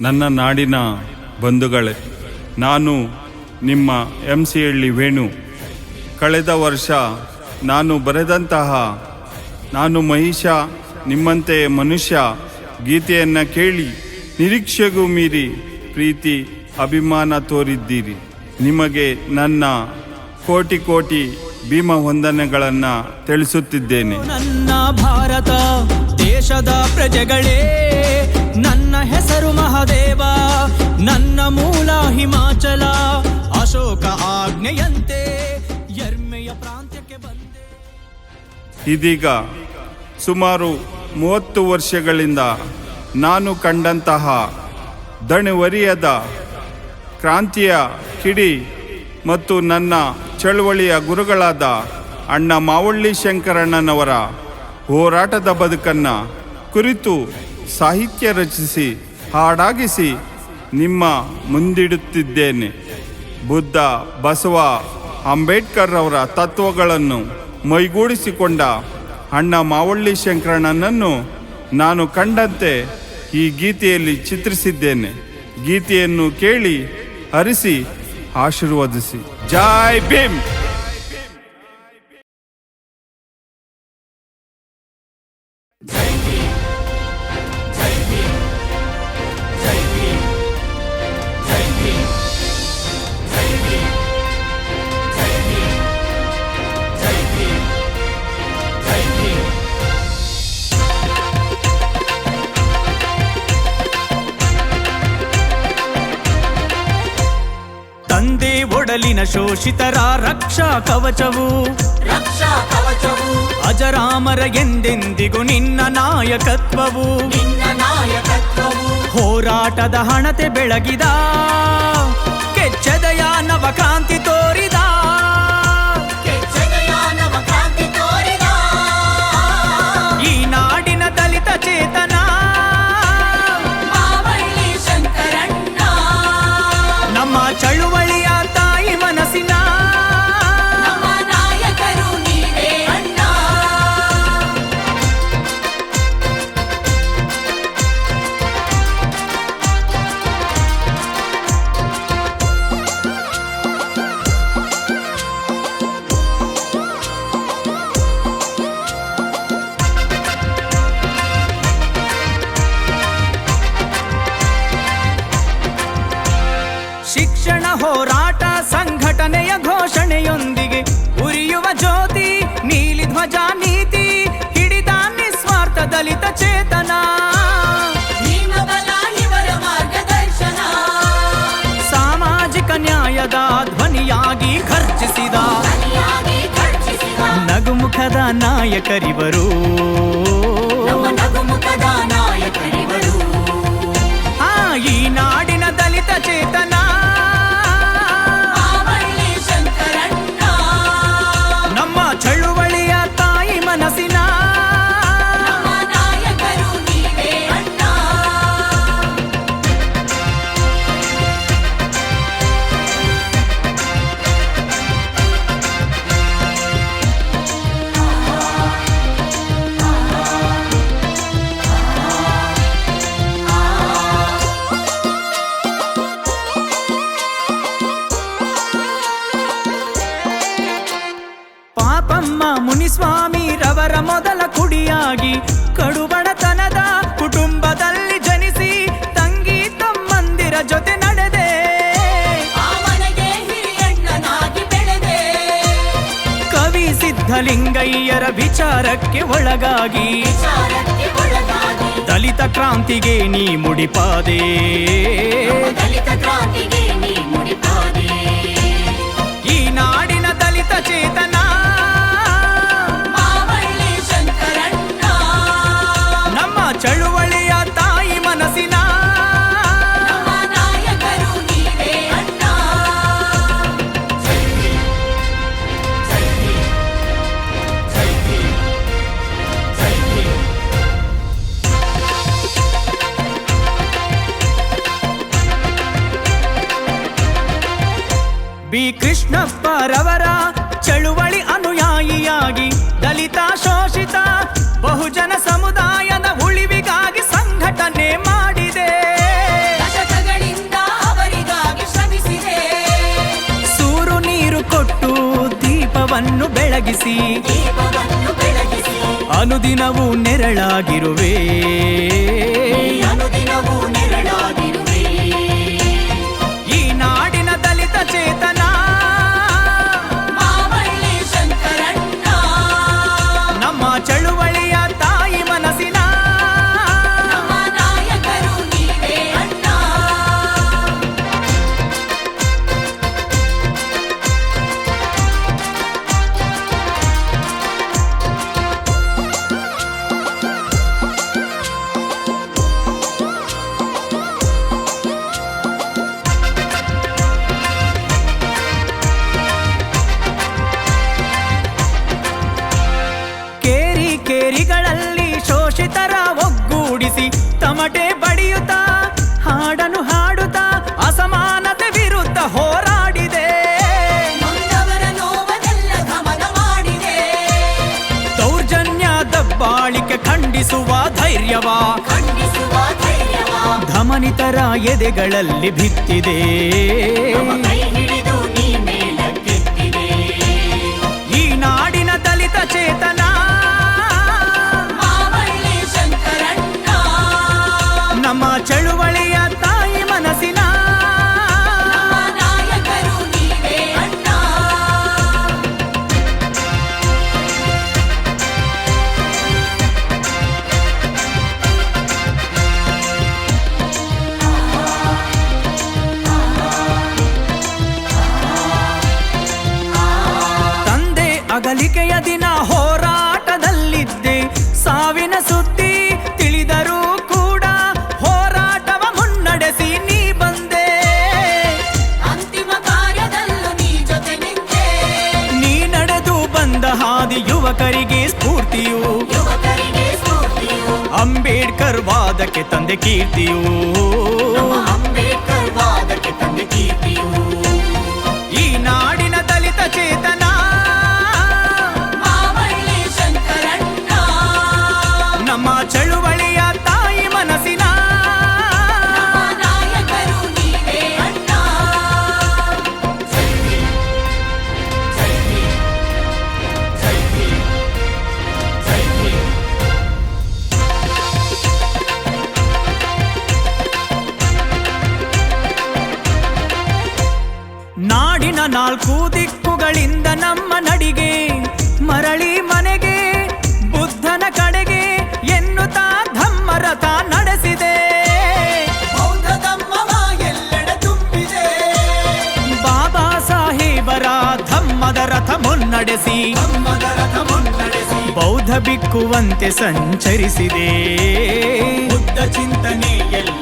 ನನ್ನ ನಾಡಿನ ಬಂಧುಗಳೇ ನಾನು ನಿಮ್ಮ ಎಂ ಸಿ ಹಳ್ಳಿ ವೇಣು. ಕಳೆದ ವರ್ಷ ನಾನು ಬರೆದಂತಹ ನಾನು ಮಹಿಷ ನಿಮ್ಮಂತೆ ಮನುಷ್ಯ ಗೀತೆಯನ್ನು ಕೇಳಿ ನಿರೀಕ್ಷೆಗೂ ಮೀರಿ ಪ್ರೀತಿ ಅಭಿಮಾನ ತೋರಿದ್ದೀರಿ. ನಿಮಗೆ ನನ್ನ ಕೋಟಿ ಕೋಟಿ ಭೀಮ ವಂದನೆಗಳನ್ನು ತಿಳಿಸುತ್ತಿದ್ದೇನೆ. ನನ್ನ ಭಾರತ ದೇಶದ ಪ್ರಜೆಗಳೇ ನನ್ನ ಹೆಸರು ಮಹಾದೇವ ನನ್ನ ಮೂಲ ಹಿಮಾಚಲ ಅಶೋಕ ಆಜ್ಞೆಯಂತೆ ಎರ್ಮೆಯ ಪ್ರಾಂತ್ಯಕ್ಕೆ ಬಂದೆ. ಇದೀಗ ಸುಮಾರು ಮೂವತ್ತು ವರ್ಷಗಳಿಂದ ನಾನು ಕಂಡಂತಹ ದಣಿವರಿಯದ ಕ್ರಾಂತಿಯ ಕಿಡಿ ಮತ್ತು ನನ್ನ ಚಳುವಳಿಯ ಗುರುಗಳಾದ ಅಣ್ಣ ಮಾವಳ್ಳಿ ಶಂಕರಣ್ಣನವರ ಹೋರಾಟದ ಬದುಕನ್ನು ಕುರಿತು ಸಾಹಿತ್ಯ ರಚಿಸಿ, ಹಾಡಾಗಿಸಿ ನಿಮ್ಮ ಮುಂದಿಡುತ್ತಿದ್ದೇನೆ. ಬುದ್ಧ ಬಸವ ಅಂಬೇಡ್ಕರ್ ಅವರ ತತ್ವಗಳನ್ನು ಮೈಗೂಡಿಸಿಕೊಂಡ ಅಣ್ಣ ಮಾವಳ್ಳಿ ಶಂಕರಣ್ಣನನ್ನು ನಾನು ಕಂಡಂತೆ ಈ ಗೀತೆಯಲ್ಲಿ ಚಿತ್ರಿಸಿದ್ದೇನೆ. ಗೀತೆಯನ್ನು ಕೇಳಿ ಹರಿಸಿ ఆశీర్వదిసి జై భీమ్! ತಂದೆ ಒಡಲಿನ ಶೋಷಿತರ ರಕ್ಷಾ ಕವಚವು. ರಕ್ಷಾ ಕವಚವು. ಅಜರಾಮರ ಎಂದೆಂದಿಗೂ ನಿನ್ನ ನಾಯಕತ್ವವು. ನಿನ್ನ ನಾಯಕತ್ವವು. ಹೋರಾಟದ ಹಣತೆ ಬೆಳಗಿದ. ಕೆಚ್ಚದಯ ನವಕ್ರಾಂತಿ ಹೋರಾಟ ಸಂಘಟನೆಯ ಘೋಷಣೆಯೊಂದಿಗೆ ಉರಿಯುವ ಜ್ಯೋತಿ ನೀಲಿ ಧ್ವಜ ನೀತಿ ಹಿಡಿದ ನಿಸ್ವಾರ್ಥ ದಲಿತ ಚೇತನ. ಸಾಮಾಜಿಕ ನ್ಯಾಯದ ಧ್ವನಿಯಾಗಿ ಖರ್ಚಿಸಿದ ನಗುಮುಖದ ನಾಯಕರಿವರು. ಪಾಪಮ್ಮ ಮುನಿಸ್ವಾಮಿ ರವರ ಮೊದಲ ಕುಡಿಯಾಗಿ ಕಡುಬಡತನದ ಕುಟುಂಬದಲ್ಲಿ ಜನಿಸಿ ತಂಗಿ ತಮ್ಮಂದಿರ ಜೊತೆ ನಡೆದೆ. ಕವಿ ಸಿದ್ಧಲಿಂಗಯ್ಯರ ವಿಚಾರಕ್ಕೆ ಒಳಗಾಗಿ ವಿಚಾರಕ್ಕೆ ಒಳಗಾಗಿ ದಲಿತ ಕ್ರಾಂತಿಗೆ ನೀ ಮುಡಿಪಾದೆ. ದಲಿತ ಕ್ರಾಂತಿಗೆ ಕೃಷ್ಣಪ್ಪರವರ ಚಳುವಳಿ ಅನುಯಾಯಿಯಾಗಿ ದಲಿತ ಶೋಷಿತ ಬಹುಜನ ಸಮುದಾಯದ ಉಳಿವಿಗಾಗಿ ಸಂಘಟನೆ ಮಾಡಿದೆ. ಸೂರು ನೀರು ಕೊಟ್ಟು ದೀಪವನ್ನು ಬೆಳಗಿಸಿ. ಅನುದಿನವೂ ನೆರಳಾಗಿರುವೆ. ಅನುದಿನವೂ ನೆರಳಾಗಿರುವೆ. ಸೃಷ್ಟಿಸಿ ತಮಟೆ ಬಡಿಯುತ್ತಾ ಹಾಡನು ಹಾಡುತ್ತಾ ಅಸಮಾನತೆ ವಿರುದ್ಧ ಹೋರಾಡಿದೆ. ದೌರ್ಜನ್ಯ ದಬ್ಬಾಳಿಕೆ ಖಂಡಿಸುವ ಧೈರ್ಯವಾ. ಧಮನಿತರ ಎದೆಗಳಲ್ಲಿ ಬಿತ್ತಿದೆ. ಗೌರವಾದಕ್ಕೆ ತಂದೆ ಕೀರ್ತಿಯೂ. ನಾಲ್ಕು ದಿಕ್ಕುಗಳಿಂದ ನಮ್ಮ ನಡಿಗೆ ಮರಳಿ ಮನೆಗೆ ಬುದ್ಧನ ಕಡೆಗೆ ಎನ್ನುತ್ತಾ ಧಮ್ಮರಥ ನಡೆಸಿದೆ. ಬಾಬಾ ಸಾಹೇಬರ ಧಮ್ಮದ ರಥ ಮುನ್ನಡೆಸಿ ಬೌದ್ಧ ಬಿಕ್ಕುವಂತೆ ಸಂಚರಿಸಿದೆ. ಬುದ್ಧ ಚಿಂತನೆಯಲ್ಲಿ